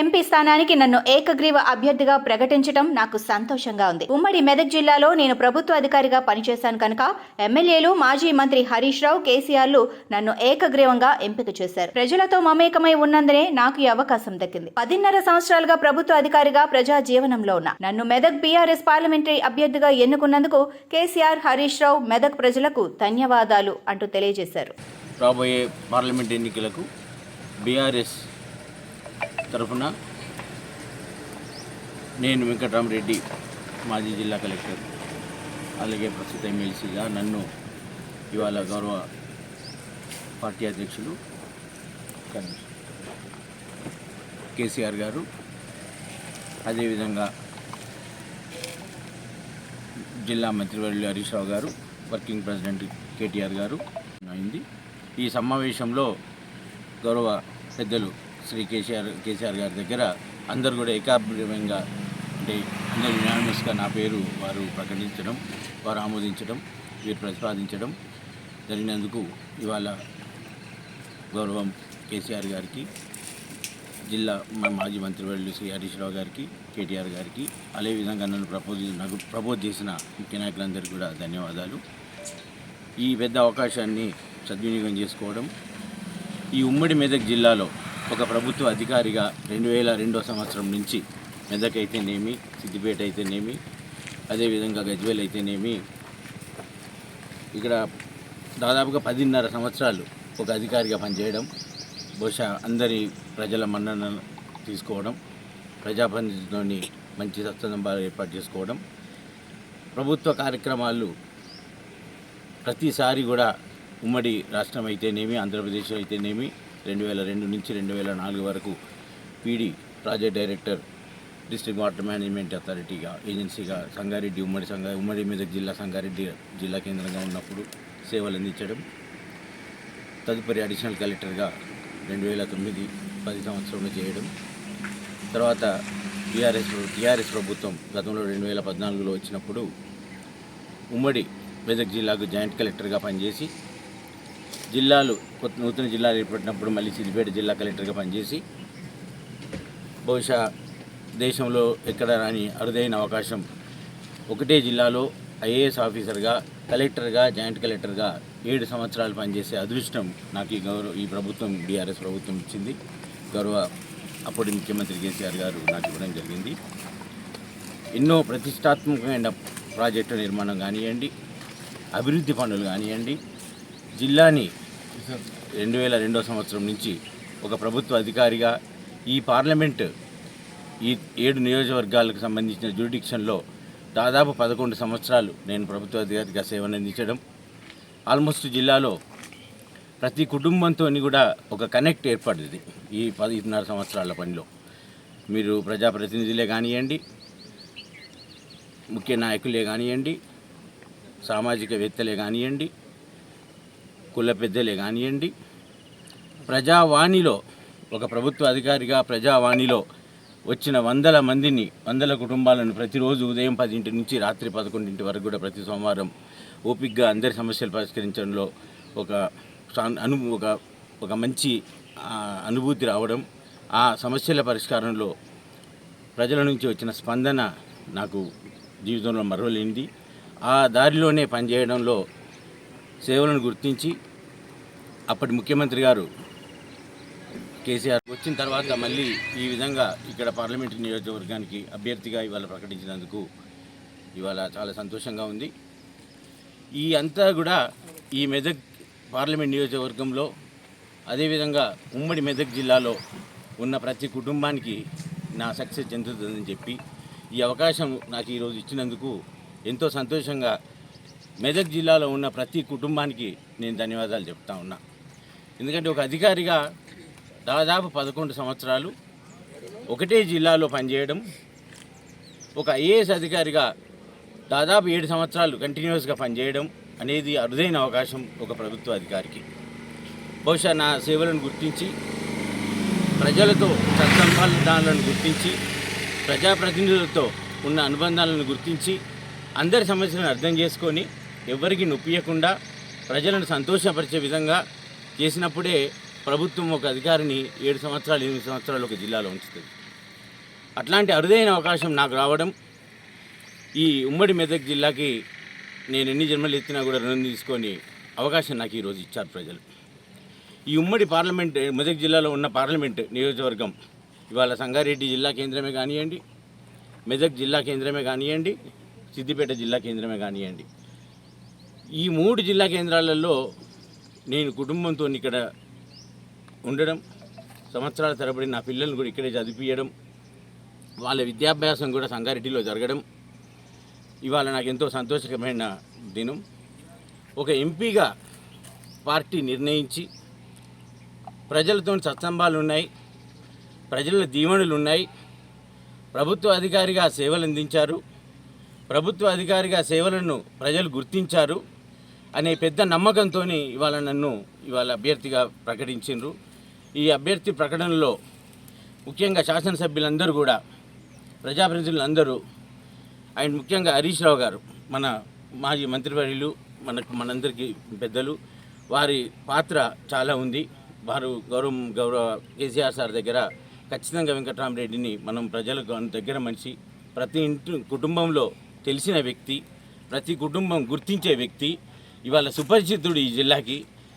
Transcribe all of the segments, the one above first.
MP స్థానానికి నన్ను ఏకగ్రీవ అభ్యర్థిగా ప్రకటించడం నాకు సంతోషంగా ఉంది. ఉమ్మడి మెదక్ జిల్లాలో నేను ప్రభుత్వ అధికారిగా పనిచేశాను కనుక ఎమ్మెల్యేలు మాజీ మంత్రి హరీష్ రావు కేసీఆర్లు నన్ను ఏకగ్రీవంగా ఎంపిక చేశారు. ప్రజలతో మమేకమై ఉన్నందునే నాకు ఈ అవకాశం దక్కింది. పదిన్నర సంవత్సరాలుగా ప్రభుత్వ అధికారిగా ప్రజా జీవనంలో ఉన్నా. నన్ను మెదక్ బీఆర్ఎస్ పార్లమెంటరీ అభ్యర్థిగా ఎన్నుకున్నందుకు కేసీఆర్ హరీష్ రావు మెదక్ ప్రజలకు ధన్యవాదాలు అంటూ తెలియజేశారు. రాబోయే పార్లమెంట్ ఎన్నికలకు బీఆర్ఎస్ తరఫున నేను వెంకటరామరెడ్డి మాజీ జిల్లా కలెక్టర్ అలాగే ప్రస్తుత ఎమ్మెల్సీగా నన్ను ఇవాళ గౌరవ పార్టీ అధ్యక్షులు కేసీఆర్ గారు అదేవిధంగా జిల్లా మంత్రివర్యులు హరీష్ రావు గారు వర్కింగ్ ప్రెసిడెంట్ కేటీఆర్ గారు అయింది. ఈ సమావేశంలో గౌరవ పెద్దలు శ్రీ కేసీఆర్ కేసీఆర్ గారి దగ్గర అందరు కూడా ఏకాభిప్రాయంగా అంటే అందరు యునానిమస్గా నా పేరు వారు ప్రకటించడం వారు ఆమోదించడం వీరు ప్రతిపాదించడం జరిగినందుకు ఇవాళ గౌరవం కేసీఆర్ గారికి జిల్లా మాజీ మాజీ మంత్రివర్యులు శ్రీ హరీష్ రావు గారికి కేటీఆర్ గారికి అదేవిధంగా నన్ను ప్రపోజ్ నాకు ప్రపోజ్ చేసిన ముఖ్య నాయకులందరికీ కూడా ధన్యవాదాలు. ఈ పెద్ద అవకాశాన్ని సద్వినియోగం చేసుకోవడం ఈ ఉమ్మడి మెదక్ జిల్లాలో ఒక ప్రభుత్వ అధికారిగా రెండు వేల రెండో సంవత్సరం నుంచి మెదక్ అయితేనేమి సిద్దిపేట అయితేనేమి అదేవిధంగా గజ్వేల్ అయితేనేమి ఇక్కడ దాదాపుగా పదిన్నర సంవత్సరాలు ఒక అధికారిగా పనిచేయడం బహుశా అందరి ప్రజల మన్నన తీసుకోవడం ప్రజాప్రతినిధితోని మంచి సత్సంబాలు ఏర్పాటు చేసుకోవడం ప్రభుత్వ కార్యక్రమాలు ప్రతిసారి కూడా ఉమ్మడి రాష్ట్రం అయితేనేమి ఆంధ్రప్రదేశ్ అయితేనేమి రెండు వేల రెండు నుంచి రెండు వేల నాలుగు వరకు PD project director district water management అథారిటీగా ఏజెన్సీగా సంగారెడ్డి ఉమ్మడి సంగా ఉమ్మడి మెదక్ జిల్లా సంగారెడ్డి జిల్లా కేంద్రంగా ఉన్నప్పుడు సేవలు అందించడం తదుపరి అడిషనల్ కలెక్టర్గా రెండు వేల తొమ్మిది పది సంవత్సరంలో చేయడం తర్వాత టీఆర్ఎస్ టీఆర్ఎస్ ప్రభుత్వం గతంలో రెండు వేల పద్నాలుగులో వచ్చినప్పుడు ఉమ్మడి మెదక్ జిల్లాకు జాయింట్ కలెక్టర్గా పనిచేసి జిల్లాలు కొత్త నూతన జిల్లాలు ఏర్పడినప్పుడు మళ్ళీ సిద్దిపేట జిల్లా కలెక్టర్గా పనిచేసి బహుశా దేశంలో ఎక్కడ రాని అరుదైన అవకాశం ఒకటే జిల్లాలో ఐఏఎస్ ఆఫీసర్గా కలెక్టర్గా జాయింట్ కలెక్టర్గా ఏడు సంవత్సరాలు పనిచేసే అదృష్టం నాకు ఈ గౌరవ ఈ ప్రభుత్వం బీఆర్ఎస్ ప్రభుత్వం ఇచ్చింది. గౌరవ అప్పటి ముఖ్యమంత్రి కేసీఆర్ గారు నాకు ఇవ్వడం జరిగింది. ఎన్నో ప్రతిష్టాత్మకమైన ప్రాజెక్టు నిర్మాణం కానివ్వండి అభివృద్ధి పనులు కానివ్వండి జిల్లాని రెండు వేల రెండో సంవత్సరం నుంచి ఒక ప్రభుత్వ అధికారిగా ఈ పార్లమెంట్ ఈ ఏడు నియోజకవర్గాలకు సంబంధించిన జ్యూరిడిక్షన్లో దాదాపు పదకొండు సంవత్సరాలు నేను ప్రభుత్వ అధికారిగా సేవనందించడం ఆల్మోస్ట్ జిల్లాలో ప్రతి కుటుంబంతో కూడా ఒక కనెక్ట్ ఏర్పడింది ఈ పదిన్నర సంవత్సరాల పనిలో. మీరు ప్రజాప్రతినిధులే కానివ్వండి ముఖ్య నాయకులే కానివ్వండి సామాజికవేత్తలే కానివ్వండి కుల పెద్దలే కానివ్వండి ప్రజావాణిలో ఒక ప్రభుత్వ అధికారిగా ప్రజావాణిలో వచ్చిన వందల మందిని వందల కుటుంబాలను ప్రతిరోజు ఉదయం పదింటి నుంచి రాత్రి పదకొండింటి వరకు కూడా ప్రతి సోమవారం ఓపిక్గా అందరి సమస్యలు పరిష్కరించడంలో ఒక అను ఒక ఒక మంచి అనుభూతి రావడం ఆ సమస్యల పరిష్కారంలో ప్రజల నుంచి వచ్చిన స్పందన నాకు జీవితంలో మరవలేనిది. ఆ దారిలోనే పనిచేయడంలో సేవలను గుర్తించి అప్పటి ముఖ్యమంత్రి గారు కేసీఆర్ వచ్చిన తర్వాత మళ్ళీ ఈ విధంగా ఇక్కడ పార్లమెంట్ నియోజకవర్గానికి అభ్యర్థిగా ఇవాళ ప్రకటించినందుకు ఇవాళ చాలా సంతోషంగా ఉంది. ఈ అంతా కూడా ఈ మెదక్ పార్లమెంట్ నియోజకవర్గంలో అదేవిధంగా ఉమ్మడి మెదక్ జిల్లాలో ఉన్న ప్రతి కుటుంబానికి నా సక్సెస్ చెందుతుందని చెప్పి ఈ అవకాశం నాకు ఈరోజు ఇచ్చినందుకు ఎంతో సంతోషంగా మెదక్ జిల్లాలో ఉన్న ప్రతి కుటుంబానికి నేను ధన్యవాదాలు చెప్తా ఉన్నా. ఎందుకంటే ఒక అధికారిగా దాదాపు పదకొండు సంవత్సరాలు ఒకటే జిల్లాలో పనిచేయడం ఒక ఐఏఎస్ అధికారిగా దాదాపు ఏడు సంవత్సరాలు కంటిన్యూస్గా పనిచేయడం అనేది అరుదైన అవకాశం ఒక ప్రభుత్వ అధికారికి. బహుశా నా సేవలను గుర్తించి ప్రజలతో సత్సంబంధాలను గుర్తించి ప్రజాప్రతినిధులతో ఉన్న అనుబంధాలను గుర్తించి అందరి సమస్యలను అర్థం చేసుకొని ఎవరికి నొప్పియకుండా ప్రజలను సంతోషపరిచే విధంగా చేసినప్పుడే ప్రభుత్వం ఒక అధికారిని ఏడు సంవత్సరాలు ఎనిమిది సంవత్సరాలు ఒక జిల్లాలో ఉంచుతుంది. అట్లాంటి అరుదైన అవకాశం నాకు రావడం ఈ ఉమ్మడి మెదక్ జిల్లాకి నేను ఎన్ని జన్మలు ఎత్తినా కూడా రుణం తీసుకొని అవకాశం నాకు ఈరోజు ఇచ్చారు ప్రజలు. ఈ ఉమ్మడి పార్లమెంట్ మెదక్ జిల్లాలో ఉన్న పార్లమెంట్ నియోజకవర్గం ఇవాళ సంగారెడ్డి జిల్లా కేంద్రమే కానివ్వండి మెదక్ జిల్లా కేంద్రమే కానివ్వండి సిద్దిపేట జిల్లా కేంద్రమే కానివ్వండి ఈ మూడు జిల్లా కేంద్రాలలో నేను కుటుంబంతో ఇక్కడ ఉండడం సంవత్సరాల తరబడి నా పిల్లల్ని కూడా ఇక్కడే చదివించడం వాళ్ళ విద్యాభ్యాసం కూడా సంగారెడ్డిలో జరగడం ఇవాళ నాకు ఎంతో సంతోషకరమైన దినం. ఒక ఎంపీగా పార్టీ నిర్ణయించి ప్రజలతో సత్సంబాలు ఉన్నాయి ప్రజల దీవెనలు ఉన్నాయి. ప్రభుత్వ అధికారిగా సేవలు అందించారు. ప్రభుత్వ అధికారిగా సేవలను ప్రజలు గుర్తించారు. అనే పెద్ద నమ్మకంతో ఇవాళ నన్ను ఇవాళ అభ్యర్థిగా ప్రకటించిండ్రు. ఈ అభ్యర్థి ప్రకటనలో ముఖ్యంగా శాసనసభ్యులందరూ కూడా ప్రజాప్రతినిధులందరూ అండ్ ముఖ్యంగా హరీష్ రావు గారు మన మాజీ మంత్రివర్యులు మనకు మనందరికీ పెద్దలు వారి పాత్ర చాలా ఉంది. వారు గౌరవం గౌరవ కేసీఆర్ సార్ దగ్గర ఖచ్చితంగా వెంకటరామరెడ్డిని మనం ప్రజలకు దగ్గర మనిషి ప్రతి ఇంటి కుటుంబంలో తెలిసిన వ్యక్తి ప్రతి కుటుంబం గుర్తించే వ్యక్తి ఇవాళ సుపరిచితుడు ఈ జిల్లాకి.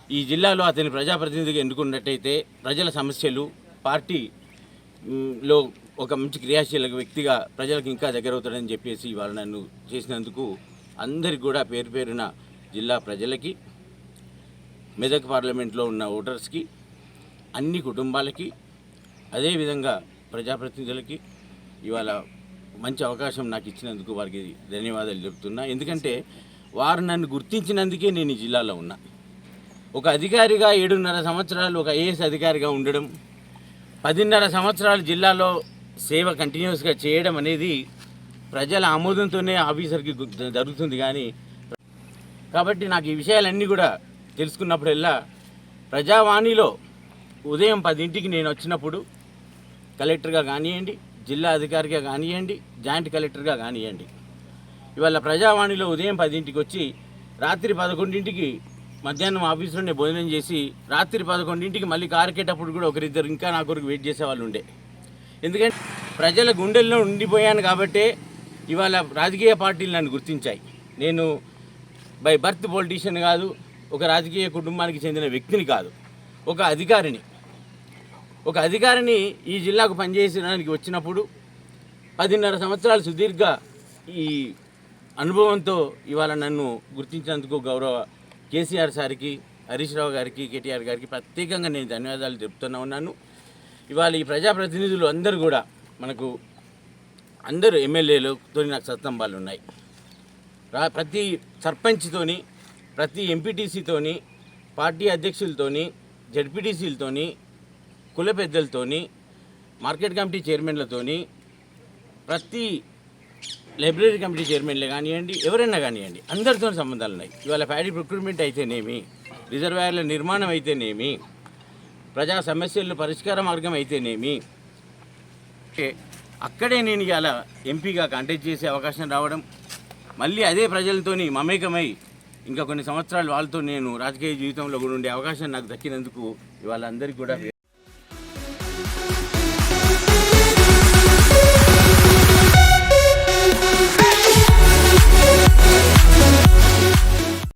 ఈ జిల్లాలో అతని ప్రజాప్రతినిధిగా ఎన్నుకున్నట్టయితే ప్రజల సమస్యలు పార్టీలో ఒక మంచి క్రియాశీల వ్యక్తిగా ప్రజలకు ఇంకా దగ్గర అవుతాడని చెప్పేసి ఇవాళ నన్ను చేసినందుకు అందరికి కూడా పేరు పేరున జిల్లా ప్రజలకి మెదక్ పార్లమెంట్లో ఉన్న ఓటర్స్కి అన్ని కుటుంబాలకి అదేవిధంగా ప్రజాప్రతినిధులకి ఇవాళ మంచి అవకాశం నాకు ఇచ్చినందుకు వారికి ధన్యవాదాలు చెప్తున్నా. ఎందుకంటే వారు నన్ను గుర్తించినందుకే నేను ఈ జిల్లాలో ఉన్నా. ఒక అధికారిగా ఏడున్నర సంవత్సరాలు ఒక ఐఏఎస్ అధికారిగా ఉండడం పదిన్నర సంవత్సరాలు జిల్లాలో సేవ కంటిన్యూస్గా చేయడం అనేది ప్రజల ఆమోదంతోనే ఆఫీసర్కి జరుగుతుంది కానీ కాబట్టి నాకు ఈ విషయాలన్నీ కూడా తెలుసుకున్నప్పుడల్లా ప్రజావాణిలో ఉదయం పదింటికి నేను వచ్చినప్పుడు కలెక్టర్గా కానివ్వండి జిల్లా అధికారిగా కానివ్వండి జాయింట్ కలెక్టర్గా కానివ్వండి ఇవాళ ప్రజావాణిలో ఉదయం పదింటికి వచ్చి రాత్రి పదకొండింటికి మధ్యాహ్నం ఆఫీసులోనే భోజనం చేసి రాత్రి పదకొండింటికి మళ్ళీ కారుకేటప్పుడు కూడా ఒకరిద్దరు ఇంకా నా కొరకు వెయిట్ చేసే వాళ్ళు ఉండే. ఎందుకంటే ప్రజల గుండెల్లో ఉండిపోయాను కాబట్టే ఇవాళ రాజకీయ పార్టీలు నన్ను గుర్తించాయి. నేను బై బర్త్ పొలిటీషియన్ కాదు ఒక రాజకీయ కుటుంబానికి చెందిన వ్యక్తిని కాదు ఒక అధికారిని. ఒక అధికారిని ఈ జిల్లాకు పనిచేసడానికి వచ్చినప్పుడు పదిన్నర సంవత్సరాలు సుదీర్ఘ ఈ అనుభవంతో ఇవాళ నన్ను గుర్తించినందుకు గౌరవ కేసీఆర్ సార్కి హరీష్ రావు గారికి కేటీఆర్ గారికి ప్రత్యేకంగా నేను ధన్యవాదాలు చెప్తున్నా ఉన్నాను. ఇవాళ ఈ ప్రజాప్రతినిధులు అందరూ కూడా మనకు అందరూ ఎమ్మెల్యేలతో నాకు సత్సంబాలు ఉన్నాయి. ప్రతి సర్పంచ్తోని ప్రతి ఎంపీటీసీతోని పార్టీ అధ్యక్షులతోని జడ్పీటీసీలతోని కుల పెద్దలతోని మార్కెట్ కమిటీ చైర్మన్లతోని ప్రతి లైబ్రరీ కమిటీ చైర్మన్లే కానివ్వండి ఎవరైనా కానివ్వండి అందరితో సంబంధాలు ఉన్నాయి. ఇవాళ ప్యాడీ ప్రొక్యూర్మెంట్ అయితేనేమి రిజర్వాయర్ల నిర్మాణం అయితేనేమి ప్రజా సమస్యలను పరిష్కార మార్గం అయితేనేమి అక్కడే నేను ఇవాళ ఎంపీగా కాంటాక్ట్ చేసే అవకాశం రావడం మళ్ళీ అదే ప్రజలతోని మమేకమై ఇంకా కొన్ని సంవత్సరాలు వాళ్ళతో నేను రాజకీయ జీవితంలో కూడా ఉండే అవకాశం నాకు దక్కినందుకు ఇవాళ అందరికీ కూడా